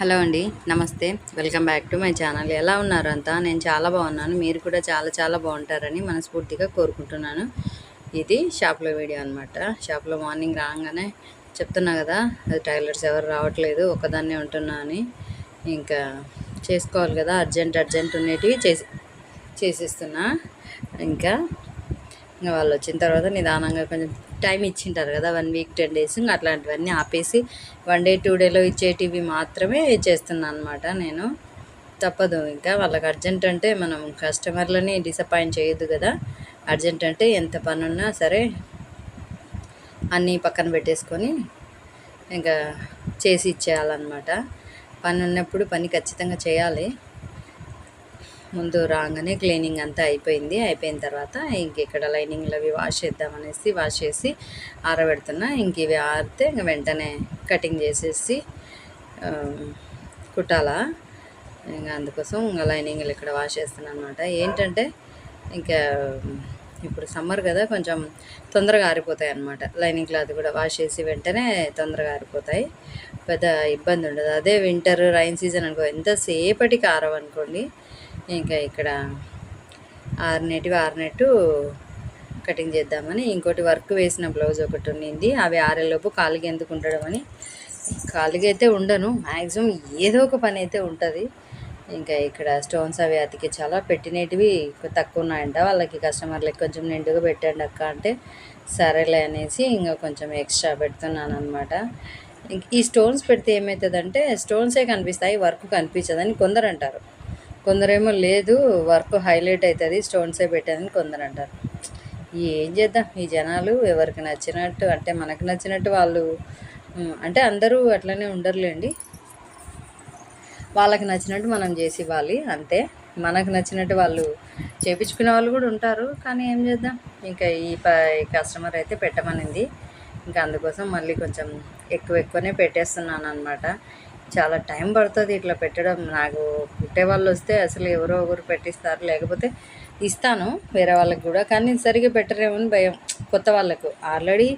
Hello అండి నమస్తే. Welcome back to my channel. ఎలా ఉన్నారు అంతా? నేను చాలా బాగున్నాను. మీరు కూడా చాలా చాలా బాగుంటారని మనస్ఫూర్తిగా కోరుకుంటున్నాను. ఇది షాప్లో వీడియో అనమాట షాప్లో మార్నింగ్ రాగానే చెప్తున్నా కదా అది టైలర్స్ ఎవరు రావట్లేదు ఒక్కదాన్నే ఉంటున్నా అని. ఇంకా చేసుకోవాలి కదా అర్జెంట్ అర్జెంట్ ఉండేటివి చేసి చేసిస్తున్నా. ఇంకా ఇంకా వాళ్ళు వచ్చిన తర్వాత నిదానంగా కొంచెం టైం ఇచ్చింటారు కదా వన్ వీక్ టెన్ డేస్ ఇంకా అట్లాంటివన్నీ ఆపేసి వన్ డే టూ డేలో ఇచ్చేటివి మాత్రమే చేస్తున్నాను అనమాట నేను. తప్పదు ఇంకా వాళ్ళకి అర్జెంట్ అంటే మనం కస్టమర్లని డిసప్పాయింట్ చేయొద్దు కదా. అర్జెంట్ అంటే ఎంత పని ఉన్నా సరే అన్నీ పక్కన పెట్టేసుకొని ఇంకా చేసి ఇచ్చేయాలన్నమాట. పని ఉన్నప్పుడు పని ఖచ్చితంగా చేయాలి. ముందు రాగానే క్లీనింగ్ అంతా అయిపోయింది. అయిపోయిన తర్వాత ఇంక ఇక్కడ లైనింగ్లు అవి వాష్ చేద్దామనేసి వాష్ చేసి ఆరబెడుతున్నా. ఇంక ఇవి ఆరితే ఇంక వెంటనే కటింగ్ చేసేసి కుట్టాలా. ఇంకా అందుకోసం ఇంకా లైనింగ్లు ఇక్కడ వాష్ చేస్తున్నాను అనమాట ఏంటంటే ఇంకా ఇప్పుడు సమ్మర్ కదా కొంచెం తొందరగా ఆరిపోతాయి అన్నమాట. లైనింగ్ క్లాత్ కూడా వాష్ చేసి వెంటనే తొందరగా ఆరిపోతాయి. పెద్ద ఇబ్బంది ఉండదు. అదే వింటర్ రైన్ సీజన్ అనుకో ఎంతసేపటికి ఆరవనుకోండి ఇంకా ఇక్కడ ఆరినెటివి ఆరినట్టు కటింగ్ చేద్దామని. ఇంకోటి వర్క్ వేసిన బ్లౌజ్ ఒకటి ఉండింది. అవి ఆరేలోపు కాలికి ఎందుకు ఉండడం అని అయితే ఉండను. మ్యాక్సిమం ఏదో ఒక పని అయితే ఉంటుంది. ఇంకా ఇక్కడ స్టోన్స్ అవి అతికి చాలా పెట్టినటివి తక్కువ ఉన్నాయంట. వాళ్ళకి కస్టమర్లకి కొంచెం నిండుగా పెట్టండి అక్క అంటే సరేలే అనేసి ఇంకా కొంచెం ఎక్స్ట్రా పెడుతున్నాను అనమాట ఈ స్టోన్స్ పెడితే ఏమవుతుందంటే స్టోన్సే కనిపిస్తాయి వర్క్ కనిపించదని కొందరు అంటారు. కొందరేమో లేదు వర్క్ హైలైట్ అవుతుంది స్టోన్సే పెట్టదని కొందరు అంటారు ఏం చేద్దాం? ఈ జనాలు ఎవరికి నచ్చినట్టు అంటే మనకు నచ్చినట్టు వాళ్ళు అంటే అందరూ అట్లనే ఉండరులేండి. వాళ్ళకి నచ్చినట్టు మనం చేసి ఇవ్వాలి అంతే. మనకు నచ్చినట్టు వాళ్ళు చేపించుకునే వాళ్ళు కూడా ఉంటారు కానీ ఏం చేద్దాం? ఇంకా ఈ ప కస్టమర్ అయితే పెట్టమనింది. ఇంకా అందుకోసం మళ్ళీ కొంచెం ఎక్కువ ఎక్కువనే పెట్టేస్తున్నాను అనమాట చాలా టైం పడుతుంది ఇట్లా పెట్టడం. నాకు కుట్టే వాళ్ళు వస్తే అసలు ఎవరో ఒకరు పెట్టిస్తారు. లేకపోతే ఇస్తాను వేరే వాళ్ళకి కూడా. కానీ సరిగ్గా పెట్టరేమో అని భయం. కొత్త వాళ్ళకు. ఆల్రెడీ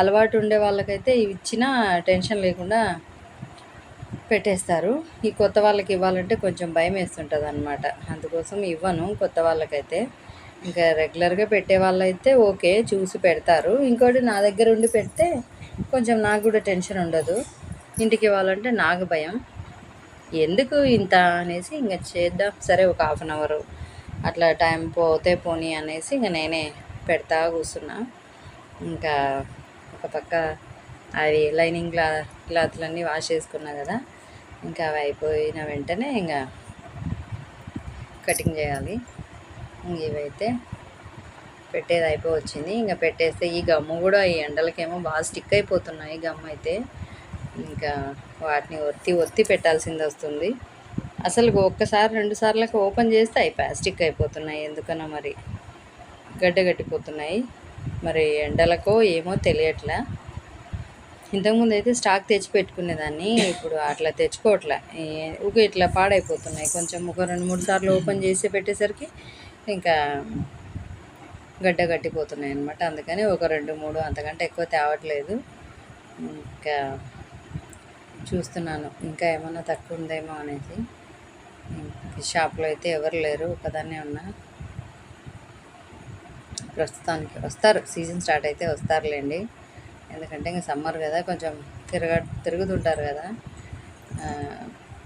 అలవాటు ఉండే వాళ్ళకైతే ఇవి ఇచ్చినా టెన్షన్ లేకుండా పెట్టేస్తారు. ఈ కొత్త వాళ్ళకి ఇవ్వాలంటే కొంచెం భయం వేస్తుంటుంది అనమాట అందుకోసం ఇవ్వను కొత్త వాళ్ళకైతే. ఇంకా రెగ్యులర్గా పెట్టే వాళ్ళైతే ఓకే చూసి పెడతారు. ఇంకోటి నా దగ్గర ఉండి పెడితే కొంచెం నాకు కూడా టెన్షన్ ఉండదు. ఇంటికి ఇవ్వాలంటే నాకు భయం. ఎందుకు ఇంత అనేసి ఇంకా చేద్దాం. సరే ఒక హాఫ్ అన్ అవర్ అట్లా టైం పోతే పోనీ అనేసి ఇంకా నేనే పెడతా కూర్చున్నా. ఇంకా ఒక పక్క అవి లైనింగ్ క్లా క్లాత్లన్నీ వాష్ చేసుకున్నా కదా ఇంకా అవి అయిపోయిన వెంటనే ఇంకా కటింగ్ చేయాలి. ఇవైతే పెట్టేది అయిపోవచ్చింది ఇంకా పెట్టేస్తే ఈ గమ్ము కూడా ఈ ఎండలకేమో బాగా స్టిక్ అయిపోతున్నాయి గమ్ అయితే ఇంకా వాటిని ఒత్తి ఒత్తి పెట్టాల్సింది వస్తుంది. అసలు ఒక్కసారి రెండు సార్లకు ఓపెన్ చేస్తే అవి ప్లాస్టిక్ అయిపోతున్నాయి. ఎందుకనో మరి గడ్డగట్టిపోతున్నాయి మరి ఎండలకో ఏమో తెలియట్లే. ఇంతకుముందు అయితే స్టాక్ తెచ్చి పెట్టుకునేదాన్ని ఇప్పుడు అట్లా తెచ్చుకోవట్లే. ఈ- ఊకే ఇట్లా పాడైపోతున్నాయి. కొంచెం ఒక రెండు మూడు సార్లు ఓపెన్ చేసి పెట్టేసరికి ఇంకా గడ్డ కట్టిపోతున్నాయి అనమాట అందుకని ఒక రెండు మూడు అంతకంటే ఎక్కువ తేవట్లేదు. ఇంకా చూస్తున్నాను. ఇంకా ఏమైనా తక్కువ ఉందేమో అనేది షాప్లో అయితే ఎవరు లేరు ఒకదాన్నే ఉన్నా. ప్రస్తుతానికి వస్తారు. సీజన్ స్టార్ట్ అయితే వస్తారులేండి. ఎందుకంటే ఇంకా సమ్మర్ కదా కొంచెం తిరగ తిరుగుతుంటారు కదా.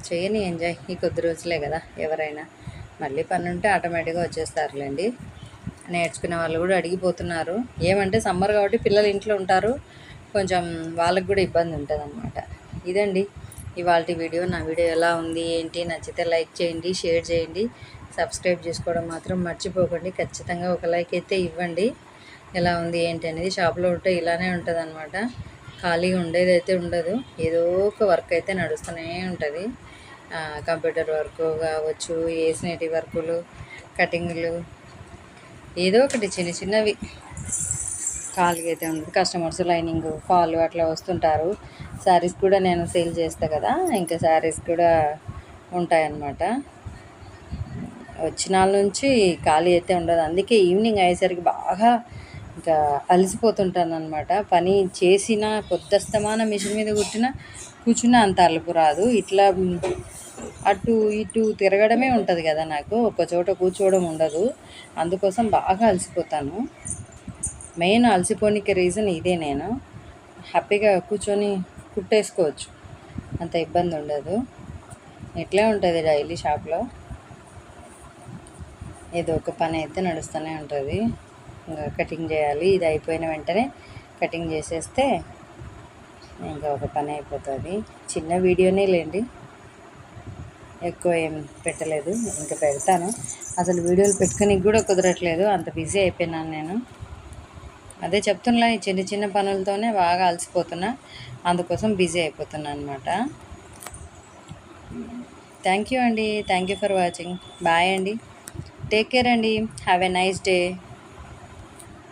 చేయని ఎంజాయ్ ఈ కొద్ది రోజులే కదా ఎవరైనా. మళ్ళీ పని ఉంటే ఆటోమేటిక్గా వచ్చేస్తారులేండి. నేర్చుకునే వాళ్ళు కూడా అడిగిపోతున్నారు. ఏమంటే సమ్మర్ కాబట్టి పిల్లలు ఇంట్లో ఉంటారు. కొంచెం వాళ్ళకి కూడా ఇబ్బంది ఉంటుంది అన్నమాట ఇదండి. ఇవాళ వీడియో. నా వీడియో ఎలా ఉంది ఏంటి నచ్చితే లైక్ చేయండి షేర్ చేయండి. సబ్స్క్రైబ్ చేసుకోవడం మాత్రం మర్చిపోకండి. ఖచ్చితంగా ఒక లైక్ అయితే ఇవ్వండి. ఎలా ఉంది ఏంటి అనేది షాప్లో ఉంటే ఇలానే ఉంటుంది అనమాట ఖాళీగా ఉండేది అయితే ఉండదు. ఏదో ఒక వర్క్ అయితే నడుస్తూనే ఉంటుంది. కంప్యూటర్ వర్క్ కావచ్చు ఏసినటి వర్కులు కటింగ్లు ఏదో ఒకటి చిన్న చిన్నవి. ఖాళీగా అయితే ఉంటుంది కస్టమర్స్ లైనింగ్ ఫాల్ అట్లా వస్తుంటారు. శారీస్ కూడా నేను సేల్ చేస్తా కదా ఇంకా శారీస్ కూడా ఉంటాయన్నమాట. వచ్చిన నుంచి ఖాళీ అయితే ఉండదు. అందుకే ఈవినింగ్ అయ్యేసరికి బాగా ఇంకా అలసిపోతుంటాను అనమాట పని చేసిన పొద్దస్తమాన మిషన్ మీద కుట్టిన కూర్చున్న అంత అలుపు రాదు. ఇట్లా అటు ఇటు తిరగడమే ఉంటుంది కదా నాకు. ఒక చోట కూర్చోవడం ఉండదు. అందుకోసం బాగా అలసిపోతాను. మెయిన్ అలసిపోనికి రీజన్ ఇదే నేను. హ్యాపీగా కూర్చొని కుట్టేసుకోవచ్చు. అంత ఇబ్బంది ఉండదు. ఇట్లే ఉంటుంది డైలీ షాప్లో? ఏదో ఒక పని అయితే నడుస్తూనే ఉంటుంది. ఇంకా కటింగ్ చేయాలి. ఇది అయిపోయిన వెంటనే కటింగ్ చేసేస్తే ఇంకా ఒక పని అయిపోతుంది. చిన్న వీడియోనే లేండి. ఎక్కువ ఏం పెట్టలేదు. ఇంకా పెడతాను. అసలు వీడియోలు పెట్టుకుని కూడా కుదరట్లేదు. అంత బిజీ అయిపోయినాను నేను. అదే చెప్తున్నా ఈ చిన్న చిన్న పనులతోనే బాగా అలసిపోతున్నా. అందుకోసం బిజీ అయిపోతున్నా అనమాట థ్యాంక్ యూ అండి. Thank you for watching. Bye అండి. టేక్ కేర్ అండి. Have a nice day.